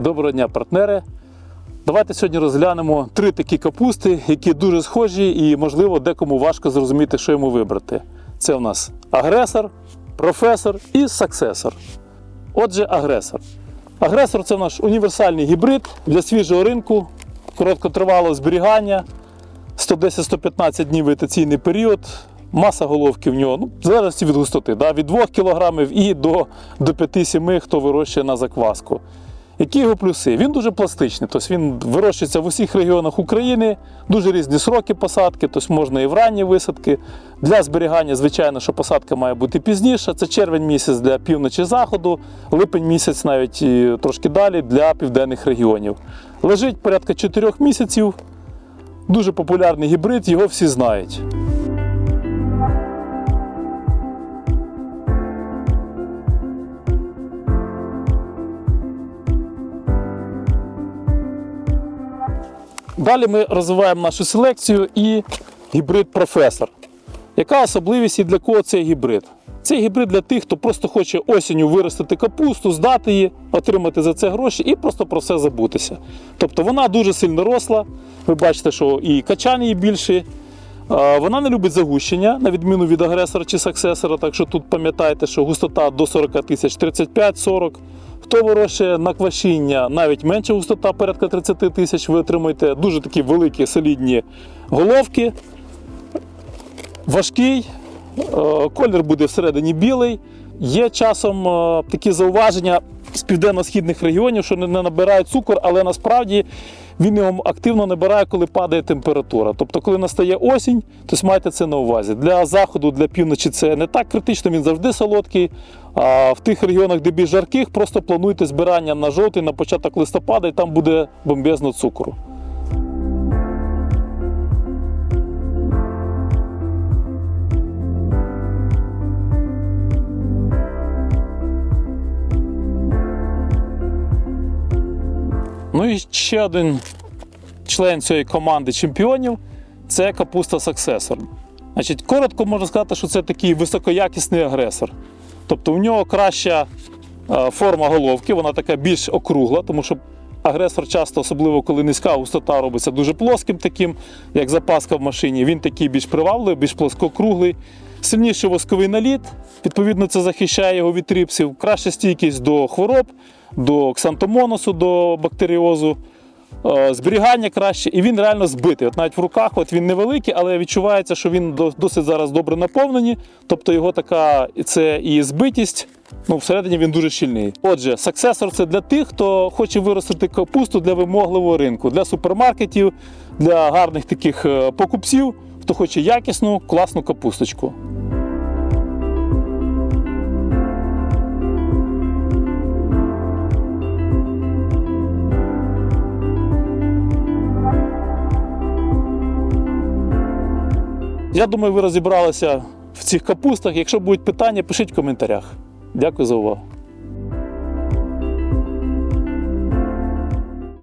Доброго дня, партнери. Давайте сьогодні розглянемо три такі капусти, які дуже схожі і, можливо, декому важко зрозуміти, що йому вибрати. Це у нас агресор, професор і саксесор. Отже, агресор. Агресор це наш універсальний гібрид для свіжого ринку, короткотривалого зберігання, 110-115 днів вегетаційний період. Маса головки в нього, ну, в залежності від густоти, да, від 2 кг і до, до 5-7, хто вирощує на закваску. Які його плюси? Він дуже пластичний, тобто він вирощується в усіх регіонах України, дуже різні сроки посадки, тобто можна і в ранні висадки. Для зберігання, звичайно, що посадка має бути пізніше. Це червень місяць для півночі заходу, липень місяць навіть і трошки далі для південних регіонів. Лежить порядка 4 місяців. Дуже популярний гібрид, його всі знають. Далі ми розвиваємо нашу селекцію і гібрид професор. Яка особливість і для кого цей гібрид? Цей гібрид для тих, хто просто хоче осінню виростити капусту, здати її, отримати за це гроші і просто про все забутися. Тобто вона дуже сильно росла. Ви бачите, що і качан її більший. А, Вона не любить загущення, на відміну від агресора чи саксесора. Так що тут пам'ятайте, що густота до 40 тисяч 35-40. Хто вирощує на квашіння, навіть менша густота, порядка 30 тисяч, ви отримуєте дуже такі великі солідні головки. Важкий, е, колір буде всередині білий. Є часом е, такі зауваження з південно-східних регіонів, що не набирають цукор, але насправді він його активно набирає, коли падає температура. Тобто, коли настає осінь, то майте це на увазі. Для заходу, для півночі це не так критично, він завжди солодкий. А в тих регіонах, де більш жарких, просто плануйте збирання на жовтий, на початок листопада, і там буде бомбезно цукру. Ну і ще один член цієї команди чемпіонів це капуста Саксесор. Значить, коротко можна сказати, що це такий високоякісний агресор. Тобто у нього краща е, форма головки, вона така більш округла, тому що агресор часто, особливо коли низька густота робиться дуже плоским, таким, як запаска в машині. Він такий більш привабливий, більш плоскокруглий. Сильніший восковий наліт, відповідно, це захищає його від тріпсів. Краща стійкість до хвороб, до ксантомоносу, до бактеріозу. Е, Зберігання краще, і він реально збитий. От навіть в руках от він невеликий, але відчувається, що він досить зараз добре наповнені. Тобто його така це і збитість. Ну, всередині він дуже щільний. Отже, саксесор це для тих, хто хоче виростити капусту для вимогливого ринку, для супермаркетів, для гарних таких е, покупців, хто хоче якісну, класну капусточку. Я думаю, ви розібралися в цих капустах. Якщо будуть питання, пишіть в коментарях. Дякую за увагу.